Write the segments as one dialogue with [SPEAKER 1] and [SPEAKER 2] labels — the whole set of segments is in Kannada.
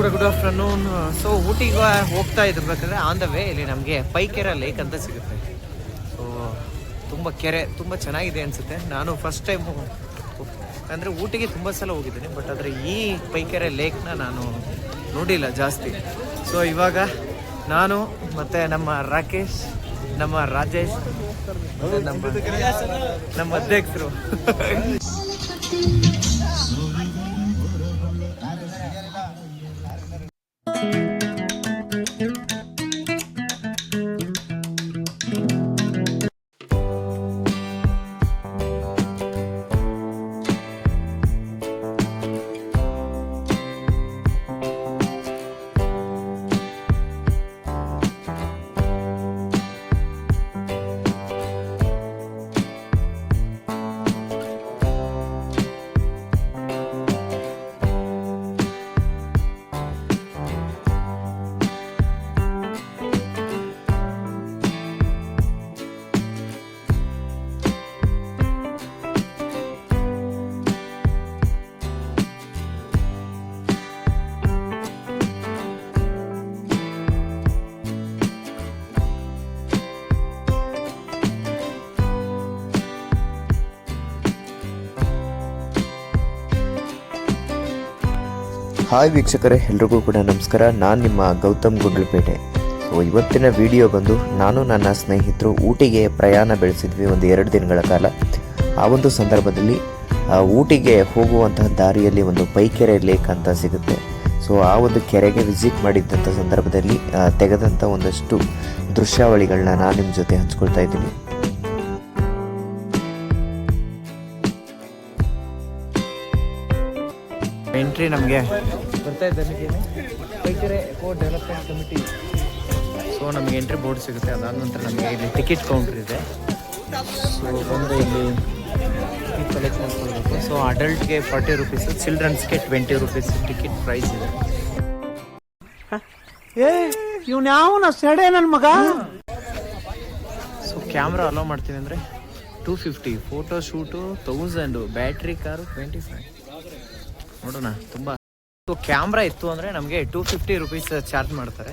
[SPEAKER 1] ಕೂಡ ಗುಡ್ ಆಫ್ಟರ್ನೂನ್ ಸೊ ಊಟಿಗೆ ಹೋಗ್ತಾ ಇದ್ಬೇಕಾದ್ರೆ ಆನ್ ದ ವೇ ಇಲ್ಲಿ ನಮಗೆ ಪೈಕೆರೆ ಲೇಕ್ ಅಂತ ಸಿಗುತ್ತೆ. ಸೊ ತುಂಬ ಕೆರೆ, ತುಂಬ ಚೆನ್ನಾಗಿದೆ ಅನಿಸುತ್ತೆ. ನಾನು ಫಸ್ಟ್ ಟೈಮು ಅಂದರೆ ಊಟಿಗೆ ತುಂಬ ಸಲ ಹೋಗಿದ್ದೀನಿ ಬಟ್ ಆದರೆ ಈ ಪೈಕೆರೆ ಲೇಕ್ನ ನಾನು ನೋಡಿಲ್ಲ ಜಾಸ್ತಿ. ಸೊ ಇವಾಗ ನಾನು ಮತ್ತು ನಮ್ಮ ರಾಕೇಶ್, ನಮ್ಮ ರಾಜೇಶ್ ನಮ್ಮ ನಮ್ಮ ಅಧ್ಯಕ್ಷರು.
[SPEAKER 2] ಹಾಯ್ ವೀಕ್ಷಕರೇ, ಎಲ್ರಿಗೂ ಕೂಡ ನಮಸ್ಕಾರ. ನಾನು ನಿಮ್ಮ ಗೌತಮ್ ಗುಡ್ಲಪೇಟೆ ಸೊ ಇವತ್ತಿನ ವಿಡಿಯೋ ಬಂದು ನಾನು ನನ್ನ ಸ್ನೇಹಿತರು ಊಟಿಗೆ ಪ್ರಯಾಣ ಬೆಳೆಸಿದ್ವಿ ಒಂದು ಎರಡು ದಿನಗಳ ಕಾಲ. ಆ ಒಂದು ಸಂದರ್ಭದಲ್ಲಿ ಊಟಿಗೆ ಹೋಗುವಂತಹ ದಾರಿಯಲ್ಲಿ ಒಂದು ಪೈಕೆರೆ ಲೇಕ್ ಅಂತ ಸಿಗುತ್ತೆ. ಸೊ ಆ ಒಂದು ಕೆರೆಗೆ ವಿಸಿಟ್ ಮಾಡಿದ್ದಂಥ ಸಂದರ್ಭದಲ್ಲಿ ತೆಗೆದಂಥ ಒಂದಷ್ಟು ದೃಶ್ಯಾವಳಿಗಳನ್ನ ನಾನು ನಿಮ್ಮ ಜೊತೆ ಹಂಚ್ಕೊಳ್ತಾ ಇದ್ದೀನಿ.
[SPEAKER 1] ಎಂಟ್ರಿ ನಮಗೆ. ಬರ್ತಾ ಇದ್ದಾರೆ ಎಕೋ ಡೆವಲಪ್ಮೆಂಟ್ ಕಮಿಟಿ. ಸೊ ನಮಗೆ ಎಂಟ್ರಿ ಬೋರ್ಡ್ ಸಿಗುತ್ತೆ. ಅದಾದ ನಂತರ ನಮಗೆ ಇಲ್ಲಿ ಟಿಕೆಟ್ ಕೌಂಟ್ರ್ ಇದೆ. ಸೊ ಬಂದು ಇಲ್ಲಿ ಟಿಕೆಟ್ ಕಲೆಕ್ಟ್ ಮಾಡ್ಕೊಳ್ಬೇಕು. ಸೊ ಅಡಲ್ಟ್ಗೆ ಫಾರ್ಟಿ ರುಪೀಸ್ ಚಿಲ್ಡ್ರನ್ಸ್ಗೆ ಟ್ವೆಂಟಿ ರುಪೀಸ್ ಟಿಕೆಟ್ ಪ್ರೈಸ್ ಇದೆ.
[SPEAKER 3] ಏ ಇವ್ನು ಯಾವನ ಸೆಡೆ ನನ್ನ ಮಗ?
[SPEAKER 1] ಸೊ ಕ್ಯಾಮ್ರಾ ಅಲೋ ಮಾಡ್ತೀನಿ ಅಂದರೆ two fifty photo shoot thousand battery car twenty five ನೋಡೋಣ, ತುಂಬ. ಕ್ಯಾಮ್ರಾ ಇತ್ತು ಅಂದರೆ ನಮಗೆ ಟೂ ಫಿಫ್ಟಿ ರುಪೀಸ್ ಚಾರ್ಜ್ ಮಾಡ್ತಾರೆ.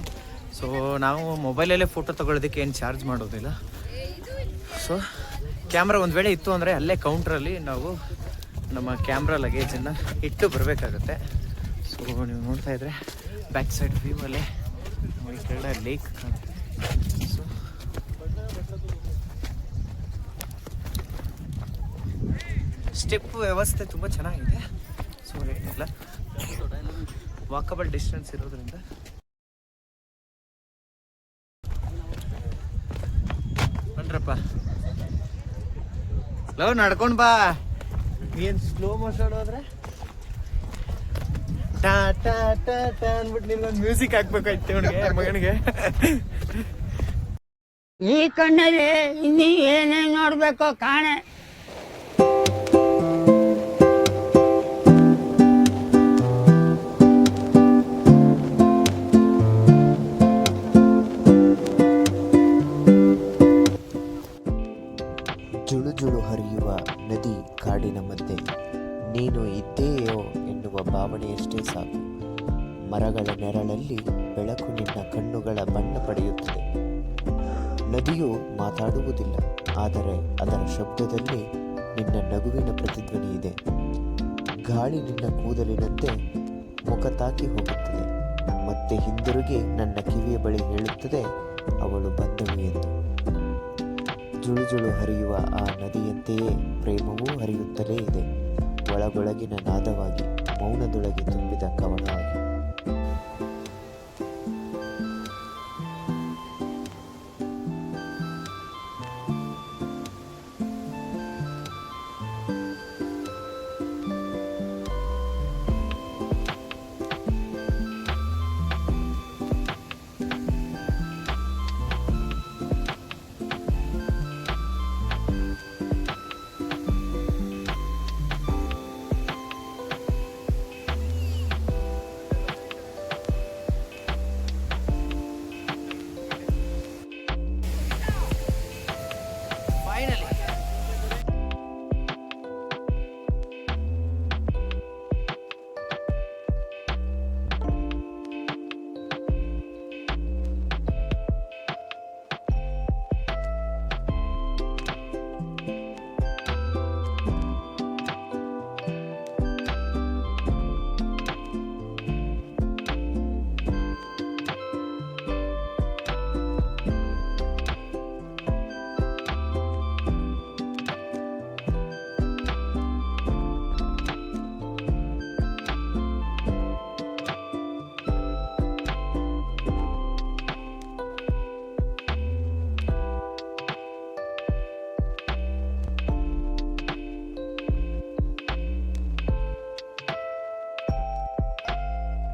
[SPEAKER 1] ಸೊ ನಾವು ಮೊಬೈಲಲ್ಲೇ ಫೋಟೋ ತೊಗೊಳೋದಕ್ಕೆ ಏನು ಚಾರ್ಜ್ ಮಾಡೋದಿಲ್ಲ. ಸೊ ಕ್ಯಾಮ್ರಾ ಒಂದು ವೇಳೆ ಇತ್ತು ಅಂದರೆ ಅಲ್ಲೇ ಕೌಂಟ್ರಲ್ಲಿ ನಾವು ನಮ್ಮ ಕ್ಯಾಮ್ರಾ ಲಗೇಜನ್ನು ಇಟ್ಟು ಬರಬೇಕಾಗುತ್ತೆ. ಸೊ ನೀವು ನೋಡ್ತಾ ಇದ್ರೆ ಬ್ಯಾಕ್ ಸೈಡ್ ವ್ಯೂ ಅಲ್ಲೇ ಈ ಲೇಕ್ ಸೊ ಸ್ಟೆಪ್ ವ್ಯವಸ್ಥೆ ತುಂಬ ಚೆನ್ನಾಗಿದೆ. ಏನಿಲ್ಲ ವಾಕಬಲ್ ಡಿಸ್ಟೆನ್ಸ್ ಇರೋದ್ರಿಂದ. ಬನ್ರಪ್ಪ. ಲವ್ ನಡ್ಕೊಂಡ್ ಬಾ. ಏನ್ ಸ್ಲೋ ಮೋಷನ್ ಹೋದ್ರೆ? ಟಾ ಟಾ ಟಾ ಟಾ ಅಂದ್ಬಿಟ್ಟು ನಿನ್ಗೊಂದು ಮ್ಯೂಸಿಕ್ ಹಾಕ್ಬೇಕಾಯ್ತು ಅವನಿಗೆ ಮಗನಿಗೆ.
[SPEAKER 4] ಈ ಕಣ್ಣಲ್ಲಿ ಇನ್ನೀ ಏನೇನ್ ನೋಡ್ಬೇಕೋ ಕಾಣೆ.
[SPEAKER 2] ಜುಳು ಹರಿಯುವ ನದಿ ಕಾಡಿನ ಮಧ್ಯೆ. ನೀನು ಇದ್ದೇಯೋ ಎನ್ನುವ ಭಾವನೆಯಷ್ಟೇ ಸಾಕು. ಮರಗಳ ನೆರಳಲ್ಲಿ ಬೆಳಕು ನಿನ್ನ ಕಣ್ಣುಗಳ ಬಣ್ಣ ಪಡೆಯುತ್ತದೆ. ನದಿಯು ಮಾತಾಡುವುದಿಲ್ಲ, ಆದರೆ ಅದರ ಶಬ್ದದಲ್ಲಿ ನಿನ್ನ ನಗುವಿನ ಪ್ರತಿಧ್ವನಿ ಇದೆ. ಗಾಳಿ ನಿನ್ನ ಕೂದಲಿನಂತೆ ಮುಖ ತಾಕಿ ಹೋಗುತ್ತದೆ. ಮತ್ತೆ ಹಿಂದಿರುಗಿ ನನ್ನ ಕಿವಿಯ ಬಳಿ ಹೇಳುತ್ತದೆ, ಅವಳು ಬಂದಳು ಜುಳು ಜುಳು ಹರಿಯುವ ಆ ನದಿಯಂತೆಯೇ ಪ್ರೇಮವೂ ಹರಿಯುತ್ತಲೇ ಇದೆ. ಒಳಗೊಳಗಿನ ನಾದವಾಗಿ ಮೌನದೊಳಗೆ ತುಂಬಿದ ಕವನವಾಗಿ